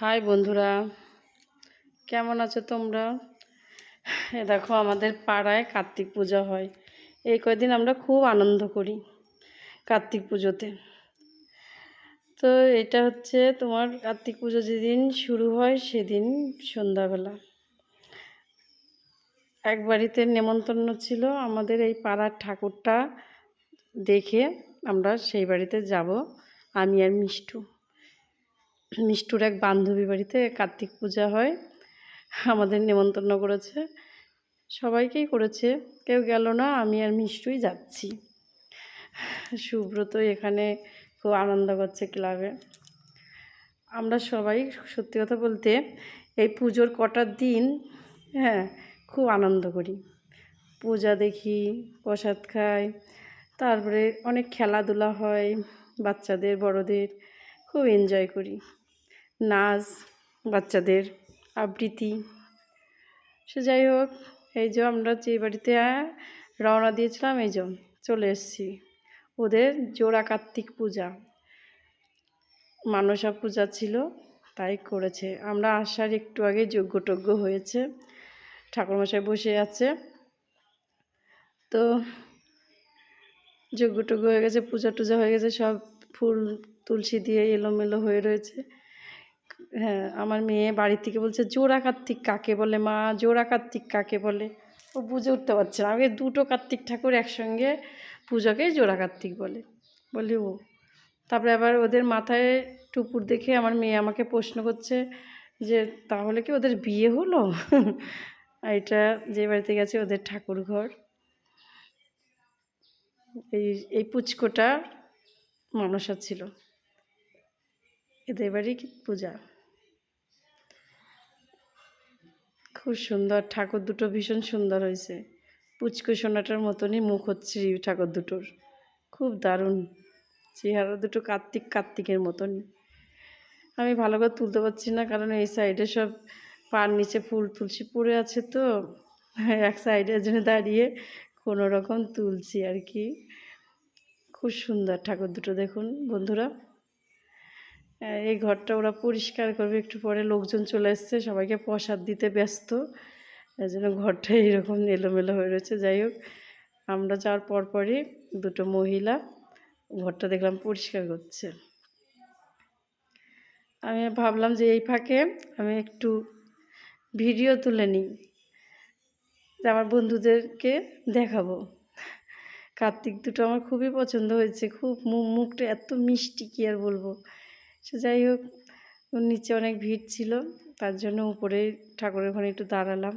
High বন্ধুরা, কেমন আছো তোমরা? এ দেখো, আমাদের পাড়ায় কার্তিক পূজা হয়। এই কয়দিন আমরা খুব আনন্দ করি কার্তিক পুজোতে। তো এটা হচ্ছে তোমার কার্তিক পুজো যেদিন শুরু হয় সেদিন সন্ধ্যাবেলা। এক বাড়িতে নেমন্তন্ন ছিল আমাদের এই পাড়ার ঠাকুরটা দেখে আমরা সেই বাড়িতে যাব, আমি আর মিষ্টু। মিষ্টুর এক বান্ধবী বাড়িতে কার্তিক পূজা হয়। আমাদের নেমন্তন্ন করেছে। সবাইকেই করেছে। কেউ গেল না, আমি আর মিষ্টুই যাচ্ছি। সুব্রত এখানে খুব আনন্দ করছে ক্লাবে। আমরা সবাই সত্যি কথা বলতে এই পুজোর কটার দিন হ্যাঁ খুব আনন্দ করি। পূজা দেখি, প্রসাদ খাই, তারপরে অনেক খেলাধুলা হয় বাচ্চাদের, বড়দের, খুব এনজয় করি। নাচ, বাচ্চাদের আবৃত্তি। সে যাই হোক, এই যে আমরা যে বাড়িতে রওনা দিয়েছিলাম, এই যে চলে এসেছি। ওদের জোড়া কার্তিক পূজা। মানসা পূজা ছিল, তাই করেছে। আমরা আসার একটু আগে যজ্ঞটজ্ঞ হয়েছে, ঠাকুরমশাই বসে আছে। তো যজ্ঞটজ্ঞ হয়ে গেছে, পূজা টুজা হয়ে গেছে, সব ফুল তুলসী দিয়ে এলোমেলো হয়ে রয়েছে। হ্যাঁ আমার মেয়ে বাড়ি থেকে বলছে, জোড়া কার্তিক কাকে বলে? মা, জোড়া কার্তিক কাকে বলে? ও বুঝে উঠতে পারছে না। আগে দুটো কার্তিক ঠাকুর একসঙ্গে পুজোকেই জোড়া কার্তিক বলে। বলি, ও। তারপরে আবার ওদের মাথায় টুপুর দেখে আমার মেয়ে আমাকে প্রশ্ন করছে যে, তাহলে কি ওদের বিয়ে হলো? এটা যে বাড়িতে গেছে ওদের ঠাকুর ঘর এই এই পুচকোটা মানসা ছিল। এদের বাড়ি পূজা? খুব সুন্দর, ঠাকুর দুটো ভীষণ সুন্দর হয়েছে। পুচকু সোনাটার মতনই মুখ হচ্ছে ঠাকুর দুটোর। খুব দারুণ, চেহারা দুটো কার্তিক কার্তিকের মতনই। আমি ভালো করে তুলতে পারছি না, কারণ এই সাইডে সব পার নিচে ফুল তুলসী পড়ে আছে তো। এক সাইডের জন্য দাঁড়িয়ে কোনো রকম তুলছি আর কি। খুব সুন্দর ঠাকুর দুটো দেখুন বন্ধুরা। এই ঘরটা ওরা পরিষ্কার করবে, একটু পরে লোকজন চলে এসছে সবাইকে প্রসাদ দিতে ব্যস্ত। এই জন্য ঘরটা এইরকম এলোমেলো হয়ে রয়েছে। যাই হোক, আমরা যাওয়ার পরপরই দুটো মহিলা ঘরটা দেখলাম পরিষ্কার করছে। আমি ভাবলাম যে এই ফাঁকে আমি একটু ভিডিও তুলে নিই আমার বন্ধুদেরকে দেখাবো। কার্তিক দুটো আমার খুবই পছন্দ হয়েছে, খুব মুখটা এত মিষ্টি, কি আর বলব। সে যাই হোক, নিচে অনেক ভিড় ছিল, তার জন্য উপরে ঠাকুরের ওখানে একটু দাঁড়ালাম।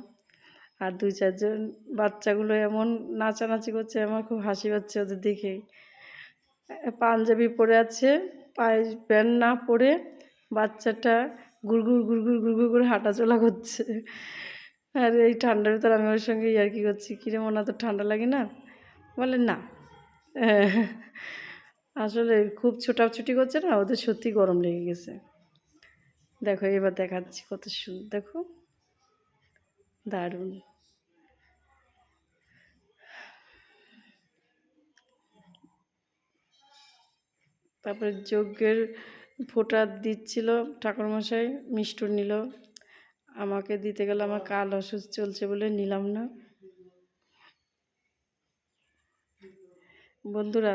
আর দুই চারজন বাচ্চাগুলো এমন নাচানাচি করছে, আমার খুব হাসি পাচ্ছে ওদের দেখে। পাঞ্জাবি পরে আছে, পায়ে প্যান্ট না পরে বাচ্চাটা গুড়গুড় গুড়গুড় গুড়গুড় করে হাঁটাচলা করছে। আর এই ঠান্ডার ভিতর আমি ওর সঙ্গে ইয়ার্কি করছি, কিরে মনে তো ঠান্ডা লাগে না? বলে, না। আসলে খুব ছোটাছুটি করছে না, ওদের সত্যি গরম লেগে গেছে। দেখো, এবার দেখাচ্ছি কত সুন্দর দেখো। দারুণ। তারপরে যজ্ঞের ফোঁটা দিচ্ছিল ঠাকুরমশাই, মিষ্টু নিল। আমাকে দিতে গেলে আমার কাল অসুস্থ চলছে বলে নিলাম না। বন্ধুরা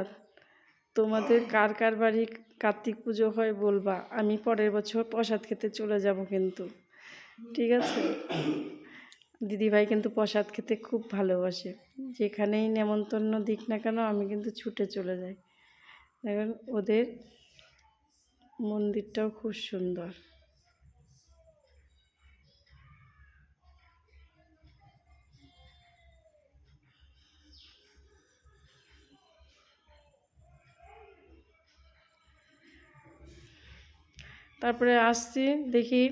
তোমাদের কার কার বাড়ি কার্তিক পুজো হয় বলবা? আমি পরের বছর প্রসাদ খেতে চলে যাব কিন্তু। ঠিক আছে? দিদিভাই কিন্তু প্রসাদ খেতে খুব ভালোবাসে। যেখানেই নেমন্তন্ন দিক না কেন আমি কিন্তু ছুটে চলে যাই। দেখেন ওদের মন্দিরটাও খুব সুন্দর। তারপরে আসছি, দেখি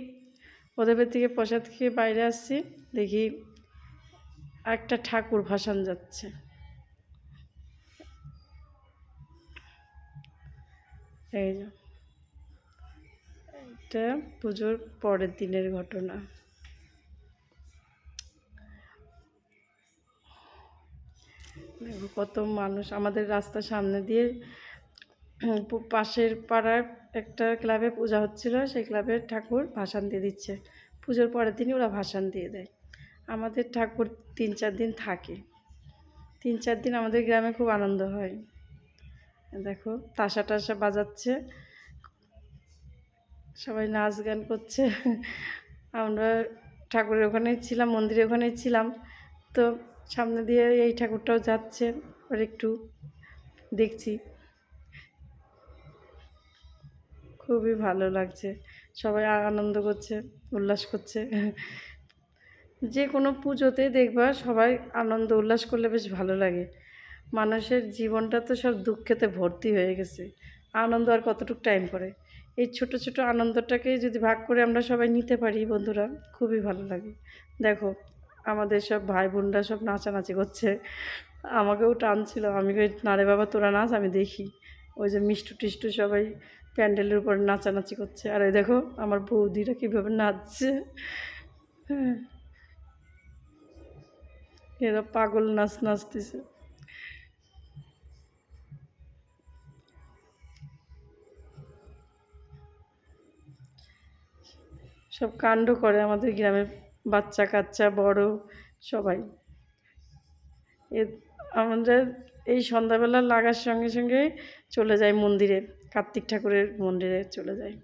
ওদের থেকে প্রসাদ খেয়ে বাইরে আসছি, দেখি একটা ঠাকুর ভাসান যাচ্ছে। এই এটা পুজোর পরের দিনের ঘটনা। দেখো কত মানুষ, আমাদের রাস্তার সামনে দিয়ে পাশের পাড়ার একটা ক্লাবে পূজা হচ্ছিল, সেই ক্লাবের ঠাকুর ভাসান দিয়ে দিচ্ছে। পুজোর পরের দিনই ওরা ভাসান দিয়ে দেয়। আমাদের ঠাকুর তিন চার দিন থাকে। তিন চার দিন আমাদের গ্রামে খুব আনন্দ হয়। দেখো, তাসা টাসা বাজাচ্ছে। সবাই নাচ গান করছে। আমরা ঠাকুরের ওখানেই ছিলাম, মন্দিরের ওখানেই ছিলাম। তো সামনে দিয়ে এই ঠাকুরটাও যাচ্ছে। আর একটু দেখছি। খুবই ভালো লাগছে। সবাই আনন্দ করছে, উল্লাস করছে। যে কোনো পুজোতে দেখবা সবাই আনন্দ, উল্লাস করলে বেশ ভালো লাগে। মানুষের জীবনটা তো সব দুঃখেতে ভর্তি হয়ে গেছে। আনন্দ আর কতটুকু টাইম করে? এই ছোট ছোট আনন্দটাকে যদি ভাগ করে আমরা সবাই নিতে পারি বন্ধুরা, খুবই ভালো লাগে। দেখো, আমাদের সব ভাই বোনরা সব নাচানাচি করছে। আমাকেও টানছিল আমি কই না রে বাবা তোরা নাচ, আমি দেখি। ওই যে মিষ্টু টিষ্টু সবাই প্যান্ডেলের উপর নাচানাচি করছে। আর এই দেখো, আমার বৌদিরা কীভাবে নাচছে। হ্যাঁ। এরা পাগল নাচ নাচতেছে। সব কাণ্ড করে আমাদের গ্রামের বাচ্চা কাচ্চা, বড় সবাই। এ, আমাদের এই সন্ধ্যাবেলা লাগার সঙ্গে সঙ্গে চলে যায় মন্দিরে। কার্তিক ঠাকুরের মন্দিরে চলে যায়।